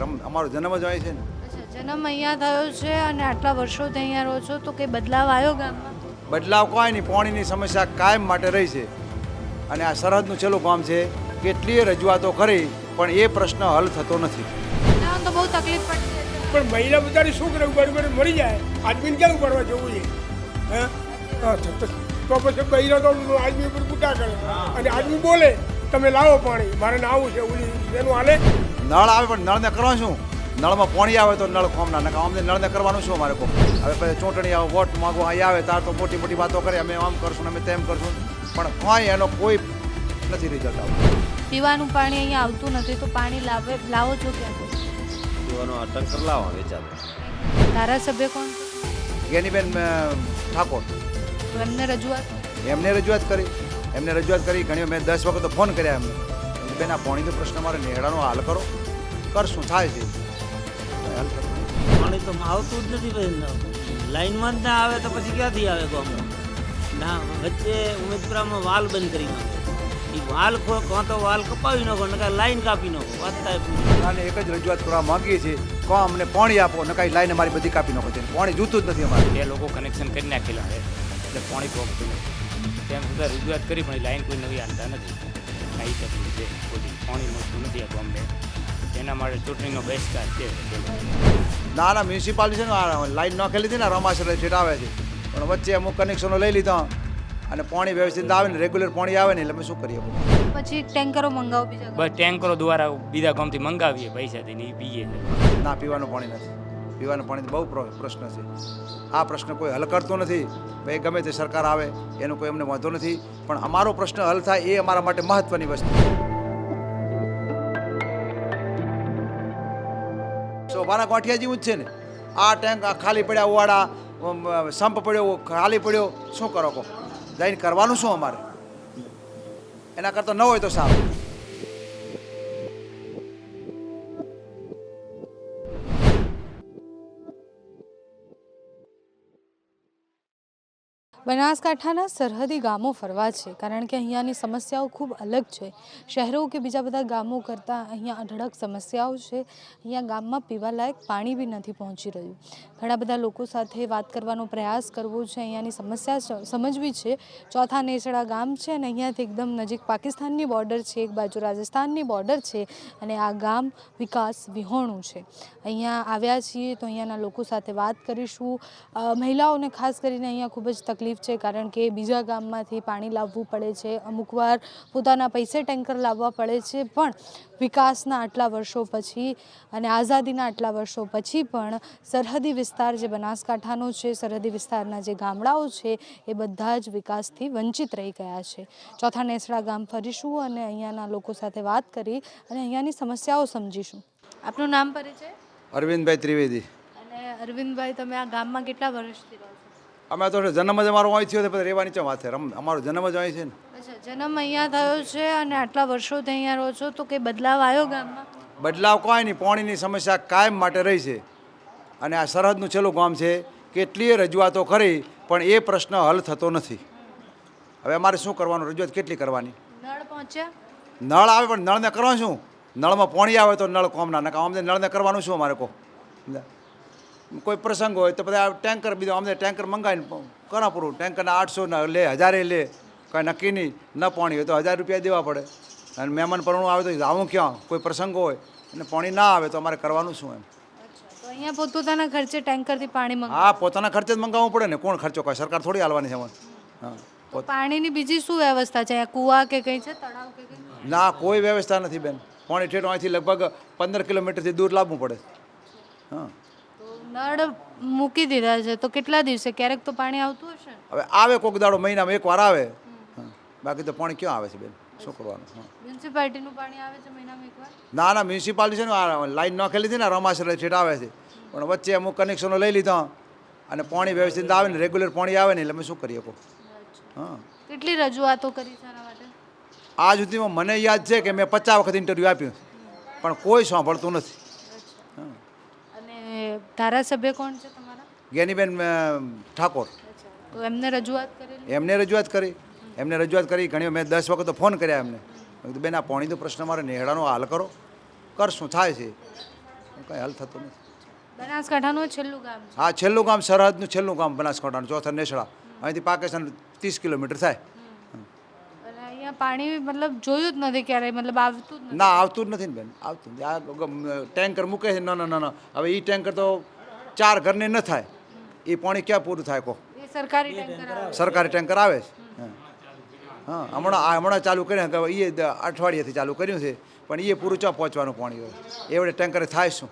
રમ અમારો જન્મ જ અહીં છે ને? જન્મ અહીંયા થયો છે અને આટલા વર્ષોથી અહીંયા રહો છો તો કંઈ બદલાવ આવ્યો ગામમાં? બદલાવ કોઈ નહીં પાણીની સમસ્યા કાયમ માટે રહી છે. અને આ સરહદનું છેલ્લું ગામ છે કેટલીય રજૂઆતો કરી પણ એ પ્રશ્ન હલ થતો નથી. તો બહુ તકલીફ પડશે પણ મહિલા બધાની શું કરે ઉગાડી ઉગાડી મરી જાય આદમીને ક્યાં ઉપાડવા જવું છે? હે? તો પછી બૈરા તો આદમી ઉપર કૂટા કરે. અને આદમી બોલે તમે લાવો પાણી મારે નાવું છે ઓલી એનું હાલે. નળ આવે પણ નળને કરવા શું? નળમાં પાણી આવે તો નળ ખોમના નકા અમને નળને કરવાનું શું અમારે કહો હવે પછી ચૂંટણી આવે વોટ માગો અહીંયા આવે તાર તો મોટી મોટી વાતો કરે અમે આમ કરશું અમે તેમ કરશું. પણ કોઈ એનો કોઈ નથી રિઝલ્ટ આવતું. પીવાનું પાણી અહીંયા આવતું નથી તો પાણી લાવે લાવો છો ક્યાં પીવાનો આ ટંકર લાવો વેચાતો. ધારાસભ્ય કોણ? છે ગેનીબેન ઠાકોર. એમને રજૂઆત એમને રજૂઆત કરી એમને રજૂઆત કરી ઘણી મેં દસ વખત ફોન કર્યા એમને. બેન આ પાણીનો પ્રશ્ન મારે નેહડાનો હાલ કરો. કરશું થાય છે. હલ કરો. પાણી તો આવતું જ નથી ભાઈ. લાઈનમાં જ ના આવે તો પછી ક્યાંથી આવે ગામમાં? ના વચ્ચે ઉમેદપુરામાં વાલ બંધ કરી નાખો. એ વાલ ખો કાં તો વાલ કપાવી નાખો ને કાંઈ લાઈન કાપી નાખો. વાત અને એક જ રજૂઆત કરવા માંગીએ છીએ. કોણ અમને પાણી આપો ને કાંઈ લાઈન અમારી બધી કાપી નાખો. છે પાણી જોતું જ નથી અમારે. બે લોકો કનેક્શન કરી નાખેલા છે. એટલે પાણી પહોંચતું નથી તેમ છતાં રજૂઆત કરી પણ એ લાઈન કોઈ નવી આનતા નથી. આ ઈ તકલીફ છે કોઈ પાણી મળતું નથી આ બોમ્બે એના માટે ચૂંટણીનો બહિષ્કાર છે. ના ના મ્યુનિસિપાલિટી છે ને આ ન નાખેલી હતી ને રમાશર છેટ આવે છે. પણ વચ્ચે અમુક કનેક્શનો લઈ લીધા. અને પાણી વ્યવસ્થિત આવે ને રેગ્યુલર પાણી આવે ને એટલે અમે શું કરીએ? પછી ટેન્કરો મંગાવો બીજા બસ ટેન્કરો દ્વારા બીજા ગામથી મંગાવીએ પૈસાથી ને એ પીએ. ના પીવાનું પાણી નથી. પીવાનું પાણી બહુ પ્ર- પ્રશ્ન છે. આ પ્રશ્ન કોઈ હલ કરતો નથી. ભાઈ, ગમે તે સરકાર આવે, એનો કોઈ અમને વાંધો નથી. પણ અમારો પ્રશ્ન હલ થાય એ અમારા માટે મહત્વની વસ્તુ શોભાના ગાંઠિયા જેવું જ છે ને? આ ટેન્ક ખાલી પડ્યા ઓવાડા સંપ પડ્યો, ખાલી પડ્યો. શું કરો કહો? જઈને કરવાનું શું અમારે? એના કરતાં ન હોય તો સારું. બનાસકાંઠાના સરહદી ગામો ફરવા છે, કારણ કે અહીંયાની સમસ્યાઓ ખૂબ અલગ છે. શહેરો કે બીજા બધા ગામો કરતાં અહીંયા અઢળક સમસ્યાઓ છે. અહીંયા ગામમાં પીવાલાયક પાણી બી નથી પહોંચી રહ્યું. ઘણા બધા લોકો સાથે વાત કરવાનો પ્રયાસ કરવો છે, અહીંયાની સમસ્યા સમજવી છે. ચોથા નેસડા ગામ છે અને અહીંયાથી એકદમ નજીક પાકિસ્તાનની બોર્ડર છે, એક બાજુ રાજસ્થાનની બોર્ડર છે અને આ ગામ વિકાસ વિહોણું છે. અહીંયા આવ્યા છીએ તો અહીંયાના લોકો સાથે વાત કરીશું. મહિલાઓને ખાસ કરીને અહીંયા ખૂબ જ તકલીફ છે કારણ કે બીજા ગામમાંથી પાણી લાવવું પડે છે. અમુક વાર પોતાના પૈસે ટેન્કર લાવવા પડે છે પણ વિકાસના આટલા વર્ષો પછી અને આઝાદીના આટલા વર્ષો પછી પણ સરહદી વિસ્તાર જે બનાસકાંઠાનો છે સરહદી વિસ્તારના જે ગામડાઓ છે એ બધા જ વિકાસથી વંચિત રહી ગયા છે. ચોથા નેસડા ગામ ફરીશું અને અહીંયાના લોકો સાથે વાત કરી અને અહીંયાની સમસ્યાઓ સમજીશું. આપનું નામ પરિચય? અરવિંદભાઈ ત્રિવેદી. અને અરવિંદભાઈ તમે આ ગામમાં કેટલા વર્ષથી રહો છો? અમે તો જન્મ જ અમારો અહીં થયો પછી રહેવાની ચા વાત છે અમારો જન્મ જ અહીં છે ને? અચ્છા જન્મ અહીંયા થયો છે અને આટલા વર્ષોથી અહીંયા રહો છો તો કંઈ બદલાવ આવ્યો ગામમાં? બદલાવ કોઈ નહીં પાણીની સમસ્યા કાયમ માટે રહી છે. અને આ સરહદનું છેલ્લું ગામ છે કેટલીય રજૂઆતો કરી પણ એ પ્રશ્ન હલ થતો નથી. હવે અમારે શું કરવાનું રજૂઆત કેટલી કરવાની? નળ પહોંચ્યા? નળ આવે પણ નળને કરવાનું શું? નળમાં પાણી આવે તો નળ કોમના નકા અમને નળને કરવાનું શું અમારે કહો. કોઈ પ્રસંગ હોય તો બધા ટેન્કર બીજો અમને ટેન્કર મંગાવીને કરા પૂરું. ટેન્કરના આઠસો ના લે હજારે લે. કાંઈ નક્કી નહીં. ન પાણી હોય તો હજાર રૂપિયા દેવા પડે. અને મહેમાન પરણું આવે તો આવું ક્યાં? કોઈ પ્રસંગ હોય અને પાણી ના આવે તો અમારે કરવાનું શું એમ? તો અહીંયા પોતપોતાના ખર્ચે ટેન્કરથી પાણી મંગાવો. હા પોતાના ખર્ચે જ મંગાવવું પડે ને. કોણ ખર્ચો કરે? સરકાર થોડી હાલવાની છે હા પાણીની બીજી શું વ્યવસ્થા છે? અહીંયા કૂવા કે કંઈ છે? તળાવ કે કંઈ? ના કોઈ વ્યવસ્થા નથી બેન. પાણી ઠેઠ અહીંથી લગભગ પંદર કિલોમીટરથી દૂર લાવવું પડે. હા. નળ મૂકી દીધા છે તો કેટલા દિવસે? ક્યારેક તો પાણી આવતું હશે? ને હવે આવે કોક દાડો મહિનામાં એકવાર આવે. હા. બાકી તો પાણી ક્યાં આવે છે બેન? શું કરવાનું? હા. મ્યુનિસિપાલિટીનું પાણી આવે છે મહિનામાં એકવાર ના ના મ્યુનિસિપાલિટી છે ને આ લાઈન નાખેલી હતી ને રમાશર છેટ આવે છે. પણ વચ્ચે અમુક કનેક્શનો લઈ લીધા. અને પાણી વ્યવસ્થિત આવે ને રેગ્યુલર પાણી આવે ને એટલે અમે શું કરીએ કો હા. કેટલી રજૂઆતો કરી છે આના માટે? આ સુધીમાં મને યાદ છે કે મેં પચાસ વખત ઇન્ટરવ્યૂ આપ્યું. પણ કોઈ સાંભળતું નથી. ધારાસભ્ય કોણ છે તમારા? જ્ઞાનીબેન ઠાકોર. તો એમને રજૂઆત કરી એમને રજૂઆત કરી. એમને રજૂઆત કરી. ઘણી મેં દસ વખત તો ફોન કર્યા એમને. કીધું બેન આ પાણીનો પ્રશ્ન મારે નેહડાનો હાલ કરો. કરશું થાય છે? કંઈ હાલ થતો નથી. બનાસકાંઠાનું છેલ્લું ગામ હા છેલ્લું ગામ સરહદનું છેલ્લું ગામ બનાસકાંઠાનું ચોથા નેસડા. અહીંથી પાકિસ્તાન ત્રીસ કિલોમીટર થાય. અહીંયા પાણી મતલબ જોયું જ નથી ક્યારેય મતલબ આવતું જ ના આવતું જ નથી ને બેન આવતું નથી. આ ટેન્કર મૂકે છે ના ના ના હવે એ ટેન્કર તો ચાર ઘરને ન થાય. એ પાણી ક્યાં પૂરું થાય કહો? એ સરકારી ટેન્કર આવે. સરકારી ટેન્કર આવે છે હા. હા હમણાં આ હમણાં ચાલુ કર્યા કે એ અઠવાડિયાથી ચાલુ કર્યું છે. પણ એ પૂરું ચા પહોંચવાનું પાણી હોય? એવડે ટેન્કરે થાય શું?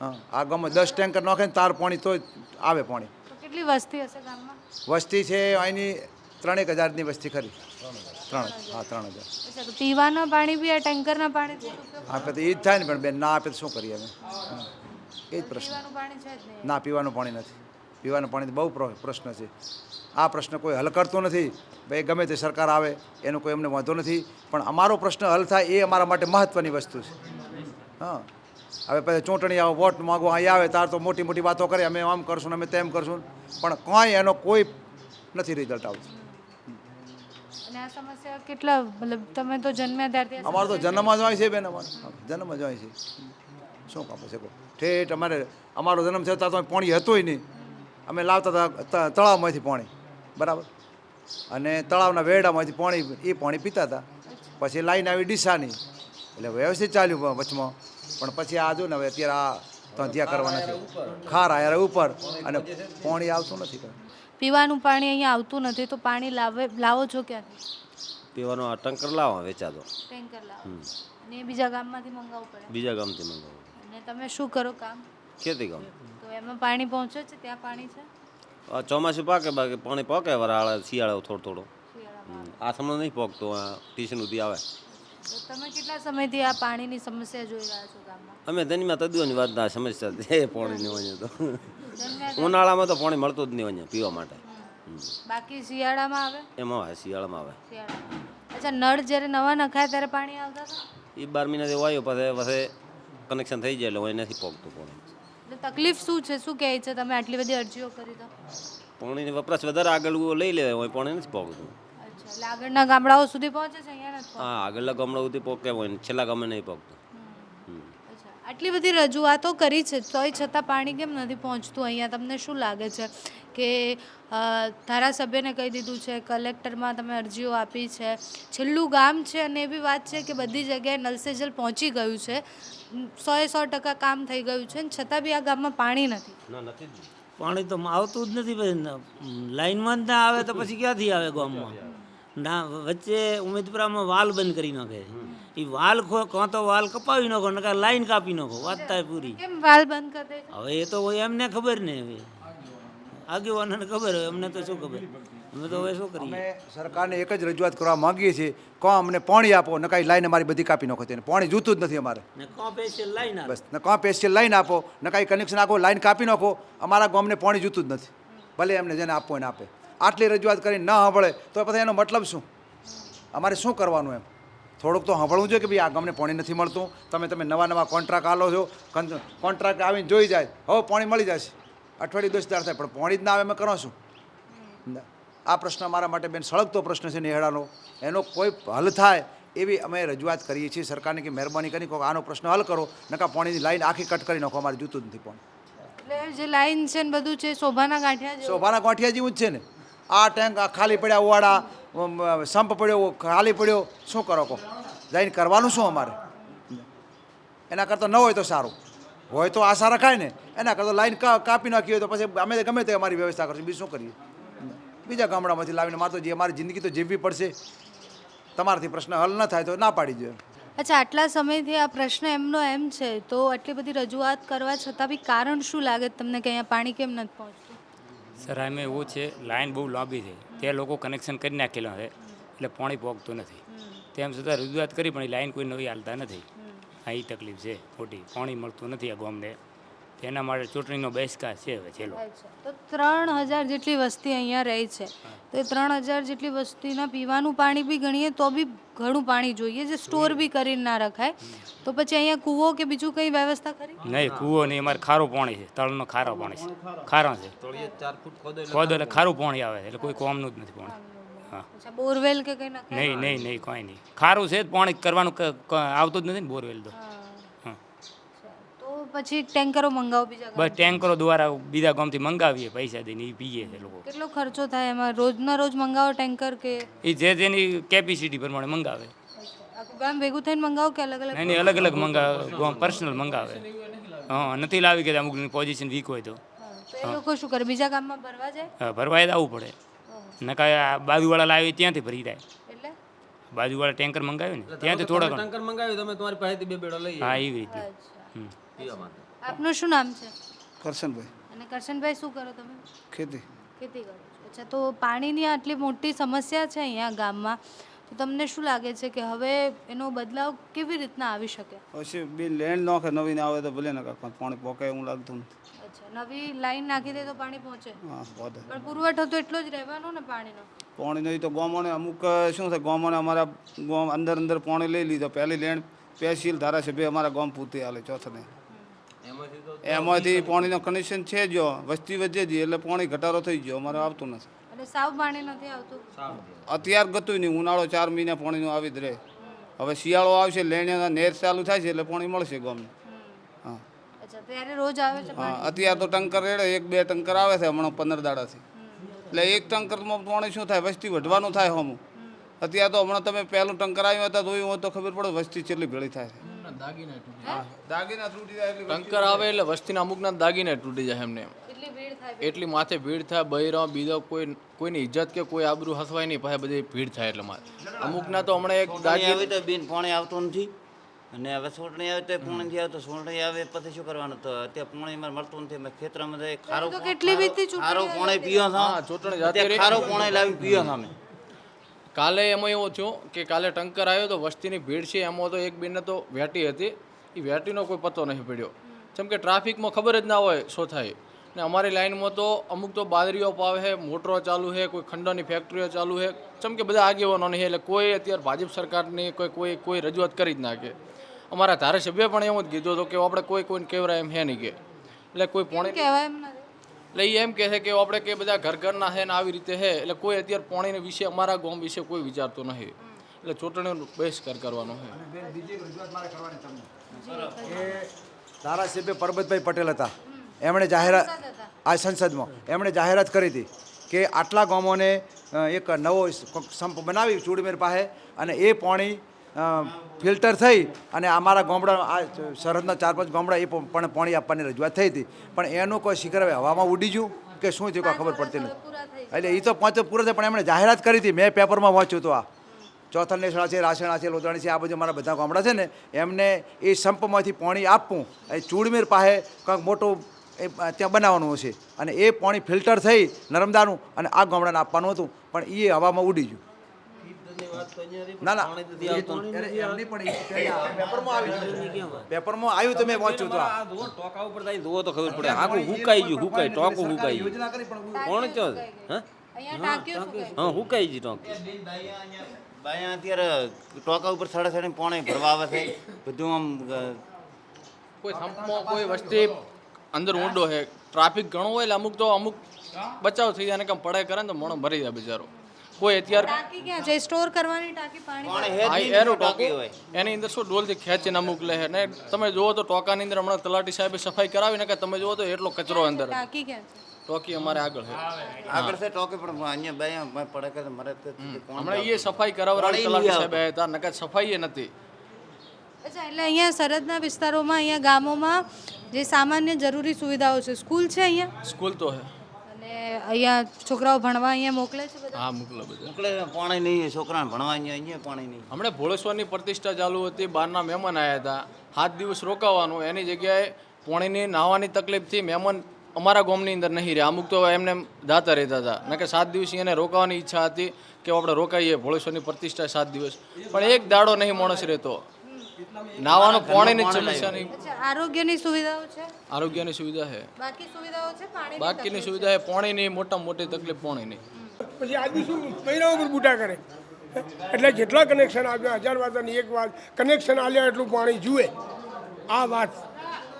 હા આ ગામમાં દસ ટેન્કર નાખે ને તાર પાણી તો આવે પાણી. કેટલી વસ્તી હશે ગામમાં? વસ્તી છે અહીંની ત્રણેક હજારની વસ્તી ખરી. ત્રણ હા ત્રણ હજાર. અચ્છા તો પીવાના પાણી બી આ ટેન્કરના પાણી આપે તો એ જ થાય ને પણ બેન ના આપે તો શું કરીએ અમે હા. એ જ પ્રશ્ન. પીવાનું પાણી છે જ નહીં. ના પીવાનું પાણી નથી. પીવાનું પાણી તો બહુ પ્ર- પ્રશ્ન છે. આ પ્રશ્ન કોઈ હલ કરતો નથી. ભાઈ ગમે તે સરકાર આવે એનો કોઈ અમને વાંધો નથી. પણ અમારો પ્રશ્ન હલ થાય એ અમારા માટે મહત્ત્વની વસ્તુ છે. હા. હવે પછી ચૂંટણી આવે વોટ માગો અહીં આવે તાર તો મોટી મોટી વાતો કરે અમે આમ કરશું ને અમે તેમ કરશું. પણ કાંઈ એનો કોઈ નથી રિઝલ્ટ આવતું. અને આ સમસ્યા કેટલા મતલબ તમે તો જન્મ્યા ત્યારથી આ અમારો તો જન્મ જ હોય છે બેન અમારો. જન્મ જ હોય છે. શું કામ છે ઠેઠ અમારે અમારો જન્મ થયો ત્યાં તો પાણી હતું નહીં. અમે લાવતા હતા તળાવમાંથી પાણી. બરાબર? અને તળાવના વેડામાંથી પાણી એ પાણી પીતા હતા. પછી લાઈન આવી ડીસાની. એટલે વ્યવસ્થિત ચાલ્યું વચમાં. પણ પછી આ જો ને હવે અત્યારે આ ત્યાં કરવાના છે. ખાર આયારે ઉપર. અને પાણી આવતું નથી. પીવાનું પાણી અહીંયા આવતું નથી તો પાણી લાવે લાવો છો ક્યાંથી? પીવાનો આ ટંકર લાવો વેચાતો. ટેન્કર લાવો. અને બીજા ગામમાંથી મંગાવવું પડે? બીજા ગામથી મંગાવો. અને તમે શું કરો કામ? ખેતી કામ. તો એમાં પાણી પહોંચે છે? ત્યાં પાણી છે? ચોમાસું પાકે બાકી પાણી પાકે વરાળે શિયાળો થોડો થોડો. આ સમય નહીં પાકતો ટીશન સુધી આવે. તો તમે કેટલા સમયથી આ પાણીની સમસ્યા જોઈ રહ્યા છો ગામમાં? અમે ધનીમાં તદ્દુની વાત ના સમસ્યા છે પાણીની હોય તો. ઉનાળામાં તો પાણી મળતું જ નહીં હોય પીવા માટે. બાકી શિયાળામાં આવે? એમાં આવે શિયાળામાં આવે. અચ્છા નળ જ્યારે નવા નખાય ત્યારે પાણી આવતા એ બાર મહિનાથી વાયો પાસે પછી કનેક્શન થઈ જાય એટલે હોય નથી પોગતું પાણી. એટલે તકલીફ શું છે? શું કહે છે? તમે આટલી બધી અરજીઓ કરી તો? પાણીની વપરાશ વધારે આગળ લઈ લેવાય હોય પાણી નથી અચ્છા એટલે આગળના ગામડાઓ સુધી પહોંચે છે અહીંયા નથી હા આગળના ગામડા સુધી પહોંચે હોય ને છેલ્લા ગામે નહીં અચ્છા. આટલી બધી રજૂઆતો કરી છે તોય છતાં પાણી કેમ નથી પહોંચતું અહીંયા? તમને શું લાગે છે કે ધારાસભ્યને કહી દીધું છે કલેક્ટરમાં તમે અરજીઓ આપી છે છેલ્લું ગામ છે અને એ બી વાત છે કે બધી જગ્યાએ નલ સે જલ પહોંચી ગયું છે સો એ સો ટકા કામ થઈ ગયું છે ને છતાં બી આ ગામમાં પાણી નથી? ના નથી જ. પાણી તો આવતું જ નથી લાઈનમાં જ ના આવે તો પછી ક્યાંથી આવે ગામમાં? ના વચ્ચે ઉમેદપુરામાં વાલ બંધ કરી નાખે. એ વાલ ખો કાં તો વાલ કપાવી નાખો નકા લાઈન કાપી નાખો વાત થાય પૂરી. વાલ બંધ કરી હવે એ તો એમને ખબર ને હવે. આગેવાનોને ખબર હોય અમને તો શું ખબર? અમે તો હવે શું કરીએ? સરકારને એક જ રજૂઆત કરવા માંગીએ છીએ કો અમને પાણી આપો ને કાંઈ લાઈન અમારી બધી કાપી નાખો તેને. પાણી જોતું જ નથી અમારે. ને કોણ પેશિયલ લાઈન આવે બસ ને કોણ પેશિયલ લાઈન આપો ને કાંઈ કનેક્શન આપો લાઈન કાપી નાખો અમારા ગામને પાણી જોતું જ નથી. ભલે એમને જેને આપો એને આપે. આટલી રજૂઆત કરીને ન સાંભળે તો પછી એનો મતલબ શું? અમારે શું કરવાનું એમ? થોડુંક તો સાંભળવું જોઈએ કે ભાઈ આ ગામને પાણી નથી મળતું. તમે તમે નવા નવા કોન્ટ્રાક્ટ આલો છો કોન્ટ્રાક્ટ આવીને જોઈ જાય. હવે પાણી મળી જશે. અઠવાડિયું દસ દાર થાય પણ પાણી જ ના આવે અમે કરો શું? આ પ્રશ્ન અમારા માટે બેન સળગતો પ્રશ્ન છે નેહડાનો. એનો કોઈ હલ થાય એવી અમે રજૂઆત કરીએ છીએ. સરકારને કે મહેરબાની કરી કહો આનો પ્રશ્ન હલ કરો નકા પાણીની લાઈન આખી કટ કરી નાખો. અમારે જોતું જ નથી પણ. એટલે જે લાઈન છે ને બધું છે શોભાના ગાંઠિયા શોભાના ગાંઠિયા જેવું જ છે ને? આ ટેન્ક ખાલી પડ્યા ઓવાડા સંપ પડ્યો ખાલી પડ્યો. શું કરો કહો? જઈને કરવાનું શું અમારે? એના કરતાં ન હોય તો સારું. હોય તો આશા રખાય ને. એના કરતાં લાઈન કાપી નાખી હોય તો પછી અમે ગમે તે અમારી વ્યવસ્થા કરશું. બીજું શું કરીએ? બીજા ગામડામાંથી લાવીને મારે તો જે અમારી જિંદગી તો જીવવી પડશે. તમારાથી પ્રશ્ન હલ ન થાય તો ના પાડી દો. અચ્છા, આટલા સમયથી આ પ્રશ્ન એમનો એમ છે, તો આટલી બધી રજૂઆત કરવા છતાં બી કારણ શું લાગે તમને કે અહીંયા પાણી કેમ નથી પહોંચતું સર આમે એવું છે લાઇન બહુ લાંબી છે. તે લોકો કનેક્શન કરી નાખેલા છે એટલે પાણી પહોંચતું નથી. તેમ છતાં રજૂઆત કરી પણ એ લાઇન કોઈ નવી હાલતા નથી. આ એ તકલીફ છે મોટી પાણી મળતું નથી આ ગામને. તેના માટે ચૂંટણીનો બહિષ્કાર છે હવે છેલ્લો. તો ત્રણ હજાર જેટલી વસ્તી અહીંયા રહી છે. તો એ ત્રણ હજાર જેટલી વસ્તીના પીવાનું પાણી બી ગણીએ તો બી ઘણું પાણી જોઈએ. જે સ્ટોર બી કરીને ના રખાય. તો પછી અહીંયા કૂવો કે બીજું કંઈ વ્યવસ્થા કરી? નહીં કૂવો નહીં. અમારે ખારું પાણી છે. તળનો ખારો પાણી છે. ખારો છે. ખોદો એટલે ખારું પાણી આવે. એટલે કોઈ કોમનું જ નથી પાણી. હા. બોરવેલ કે કંઈ નહીં નહીં નહીં કોઈ નહીં. ખારું છે પાણી કરવાનું આવતું જ નથી ને બોરવેલ તો. હા. તો પછી ટેન્કરો મંગાવો બીજા બસ ટેન્કરો દ્વારા બીજા ગામથી મંગાવીએ પૈસા દઈને એ પીએ છે લોકો. કેટલો ખર્ચો થાય એમાં? રોજના રોજ મંગાવો ટેન્કર કે? એ જે જેની કેપેસિટી પ્રમાણે મંગાવે. આખું ગામ ભેગું થઈને મંગાવો કે અલગ અલગ એની અલગ અલગ મંગાવે ગામ પર્સનલ મંગાવે. હા નથી લાવી કે અમુક પોઝિશન વીક હોય તો. એ લોકો શું કરે? બીજા ગામમાં ભરવા જાય? હા, ભરવાય તો આવવું પડે. નકા આ બાજુવાળા લાવી ત્યાંથી ભરી જાય. બાજુવાળા ટેન્કર મંગાવ્યું ને ત્યાંથી થોડા ટેન્કર મંગાવ્યું તમે તમારી પાસેથી બે બેડો લઈ હા એવી રીતે. પીવા માટે આપનું શું નામ છે? કરશનભાઈ. અને કરશનભાઈ શું કરો તમે? ખેતી. ખેતી કરો છો. અચ્છા તો પાણીની આટલી મોટી સમસ્યા છે અહીંયા ગામમાં. તો તમને શું લાગે છે કે હવે એનો બદલાવ કેવી રીતના આવી શકે? પછી બી લેન્ડ નોખે નવી આવે તો ભલે ને પણ પાણી પોકે એવું લાગતું નથી. અચ્છા નવી લાઈન નાખી દે તો પાણી પહોંચે હા પહોંચે પણ પુરવઠો તો એટલો જ રહેવાનો ને પાણીનો? પાણી નહીં તો ગામોને અમુક શું છે ગામોને અમારા ગામ અંદર અંદર પાણી લઈ લીધો. પહેલી લેન્ડ પેસીલ ધારાસભ્ય અમારા ગામ પૂરતી હાલે ચોથને એમાંથી પાણીનો કનેક્શન છે જો વસ્તી વધે જ એટલે પાણી ઘટાડો થઈ ગયો. અમારે આવતું નથી. એટલે સાવ પાણી નથી આવતું? અત્યાર ગતું નહીં. ઉનાળો ચાર મહિના પાણીનું આવી જ રહે. હવે શિયાળો આવશે લેણિયાના નેર ચાલુ થાય છે એટલે પાણી મળશે ગામને. હા. અચ્છા ત્યારે રોજ આવે છે હા અત્યારે તો ટંકર રેડે. એક બે ટંકર આવે છે હમણાં પંદર દાડાથી. એટલે એક ટંકરમાં પાણી શું થાય? વસ્તી વધવાનું થાય હમું. અત્યારે તો હમણાં તમે પહેલું ટંકર આવ્યું હતા જોયું હોય તો ખબર પડે વસ્તી કેટલી ભેળી થાય છે. દાગીના તૂટી જાય. એટલે ટંકર આવે એટલે વસ્તીના અમુકના દાગીને તૂટી જાય એમને. એટલી ભીડ થાય એટલી માથે ભીડ થાય બૈરા બીજો કોઈ કોઈની ઇજ્જત કે કોઈ આબરૂ હસવાય નહીં પાસે બધી ભીડ થાય એટલે માથે. અમુકના તો હમણાં એક દાગી આવે તો બિન પાણી આવતું નથી. અને હવે સોટણી આવે તો પાણી આવે તો સોટણી આવે પછી શું કરવાનું? તો અત્યારે પાણી અમારે મળતું નથી. અમે ખેતરમાં ખારો ખારું પીવા હા ચૂંટણી. ખારું પાણી લાવી પીવા સામે કાલે એમાં એવું થયું કે કાલે ટંકર આવ્યો તો વસ્તીની ભીડ છે એમાં તો એક બેનને તો વેટી હતી. એ વેટીનો કોઈ પત્તો નહીં પડ્યો. જેમ કે ટ્રાફિકમાં ખબર જ ના હોય શું થાય. ને અમારી લાઇનમાં તો અમુક તો બાદરીઓ પાવે છે મોટરો ચાલુ છે કોઈ ખંડોની ફેક્ટરીઓ ચાલુ છે. જેમ કે બધા આગેવાનો નહીં એટલે કોઈ અત્યારે ભાજપ સરકારની કોઈ કોઈ કોઈ રજૂઆત કરી જ નાખે અમારા ધારાસભ્ય પણ એવું જ કીધું હતું કે આપણે કોઈ કોઈને કહેવાય એમ હે નહીં કે. એટલે કોઈ પોણે કહેવાય એમ નથી? એટલે એમ કહે છે કે આપણે કે બધા ઘર ઘરના છે ને આવી રીતે છે. એટલે કોઈ અત્યારે પાણીના વિશે અમારા ગામ વિશે કોઈ વિચારતો નથી. એટલે ચૂંટણીનો બહિષ્કાર કરવાનો છે. બીજી રજૂઆત મારે કરવાની તમને. એ ધારાસભ્ય પરબતભાઈ પટેલ હતા. એમણે જાહેરાત આ સંસદમાં. એમણે જાહેરાત કરી હતી કે આટલા ગામોને એક નવો સંપ બનાવી ચૂડમેર પાસે અને એ પાણી ફિલ્ટર થઈ અને અમારા ગામડા, આ સરહદના ચાર પાંચ ગામડા એ પણ પાણી આપવાની રજૂઆત થઈ હતી. પણ એનું કોઈ શિખર હવે હવામાં ઉડી ગયું કે શું થયું કોઈ ખબર પડતી નથી. એટલે એ તો પાંચ પૂરા થાય, પણ એમણે જાહેરાત કરી હતી. મેં પેપરમાં વાંચ્યું હતું આ. ચોથલ નેસણા છે રાસણા છે લોધાણી છે, આ બધું મારા બધા ગામડા છે ને, એમને એ સંપમાંથી પાણી આપવું. એ ચૂડમેર પાસે કંઈક મોટું એ ત્યાં બનાવવાનું હશે. અને એ પાણી ફિલ્ટર થઈ નર્મદાનું અને આ ગામડાને આપવાનું હતું. પણ એ હવામાં ઉડી ગયું. ના ના. એમની પણ પેપરમાં આવી પેપરમાં આવ્યું તો વાંચ્યું ટોકા ઉપર થાય જુઓ તો ખબર પડે. આખું હુકાઈ ગયું હુકાઈ ટોકું હુકાઈ ગયું. યોજના કરી પણ કોણ ચો હા? હા. હુકાઈ ગયું ટોક. બાયા અત્યારે ટોકા ઉપર સાડા સડે પાણી ભરવા આવે છે. બધું આમ કોઈ સંપમાં કોઈ વસ્તી અંદર ઊંડો છે. ટ્રાફિક ઘણો હોય એટલે અમુક તો અમુક બચાવ થઈ જાય ને કેમ પડાઈ કરે ને તો મોણો ભરી જાય બિચારો. કોઈ અત્યારે ટાંકી ક્યાં છે? સ્ટોર કરવાની ટાંકી પાણી પણ હે જ એનું ટાંકી હોય. એની અંદર શું ડોલથી ખેંચીને અમુક લે છે ને. તમે જુઓ તો ટોકાની અંદર હમણાં તલાટી સાહેબે સફાઈ કરાવી ને કે તમે જુઓ તો એટલો કચરો અંદર. ટાંકી ક્યાં છે? ટોકી અમારે આગળ છે. આગળ છે ટોકી પણ અહીંયા બે પડે કે મરે તો કોણ હમણાં એ સફાઈ કરાવવાની તલાટી સાહેબ હતા નકર સફાઈ નથી. અચ્છા એટલે અહીંયા સરહદના વિસ્તારોમાં અહીંયા ગામોમાં જે સામાન્ય જરૂરી સુવિધાઓ છે સ્કૂલ છે અહીંયા? સ્કૂલ તો છે. અને અહીંયા છોકરાઓ ભણવા અહીંયા મોકલે છે બધા? હા મોકલો બધા. મોકલે પાણી નહીં છોકરાને ભણવા અહીંયા અહીંયા પાણી નહીં. હમણાં ભોળેશ્વરની પ્રતિષ્ઠા ચાલુ હતી બહારના મહેમાન આવ્યા હતા. સાત દિવસ રોકાવાનું એની જગ્યાએ પાણીની નાહવાની તકલીફથી મહેમાન અમારા ગામની અંદર નહીં રહ્યા. અમુક તો એમને એમ જાતા રહેતા હતા. ને કે સાત દિવસ એને રોકાવાની ઈચ્છા હતી કે આપણે રોકાઈએ ભોળેશ્વરની પ્રતિષ્ઠા સાત દિવસ. પણ એક દાડો નહીં માણસ રહેતો. નાહવાનું પાણીની જ સમસ્યા નહીં આરોગ્યની સુવિધાઓ છે? આરોગ્યની સુવિધા છે. બાકી સુવિધાઓ છે? પાણી બાકીની સુવિધા છે? પાણીની મોટા મોટી તકલીફ પાણીની. પછી આદમી શું મહિના ઉપર બૂટા કરે? એટલે જેટલા કનેક્શન આપ્યા હજાર વાતની એક વાત કનેક્શન આલ્યા એટલું પાણી જુએ. આ વાત.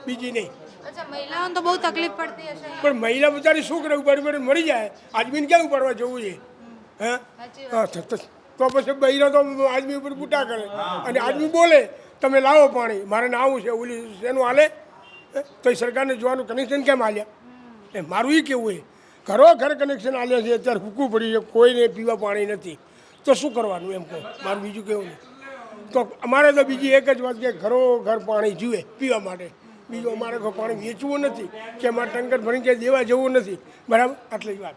બીજી નહીં. અચ્છા મહિલાઓને તો બહુ તકલીફ પડતી હશે પણ મહિલા બચારી શું કરે? ઉપાડી ઉપાડી મરી જાય. આદમીને ક્યાં ઉપાડવા જવું છે? હે? હા તો પછી બૈરા તો આદમી ઉપર બૂટા કરે. અને આદમી બોલે તમે લાવો પાણી. મારે નાવું છે, ઓલી શેનું હાલે? તો એ સરકારને જોવાનું કનેક્શન કેમ આલ્યા એ મારું એ કેવું એ ઘરો ઘર કનેક્શન હાલ્યા છે, અત્યારે ફૂકવું પડી છે, કોઈને પીવા પાણી નથી. તો શું કરવાનું એમ કહો? મારું બીજું કેવું નહીં તો અમારે તો બીજી એક જ વાત કે ઘરો ઘર પાણી જુએ પીવા માટે. બીજું અમારે પાણી વેચવું નથી, કે અમારે ટંકર ભરીને ક્યાંય દેવા જવું નથી. બરાબર? આટલી જ વાત.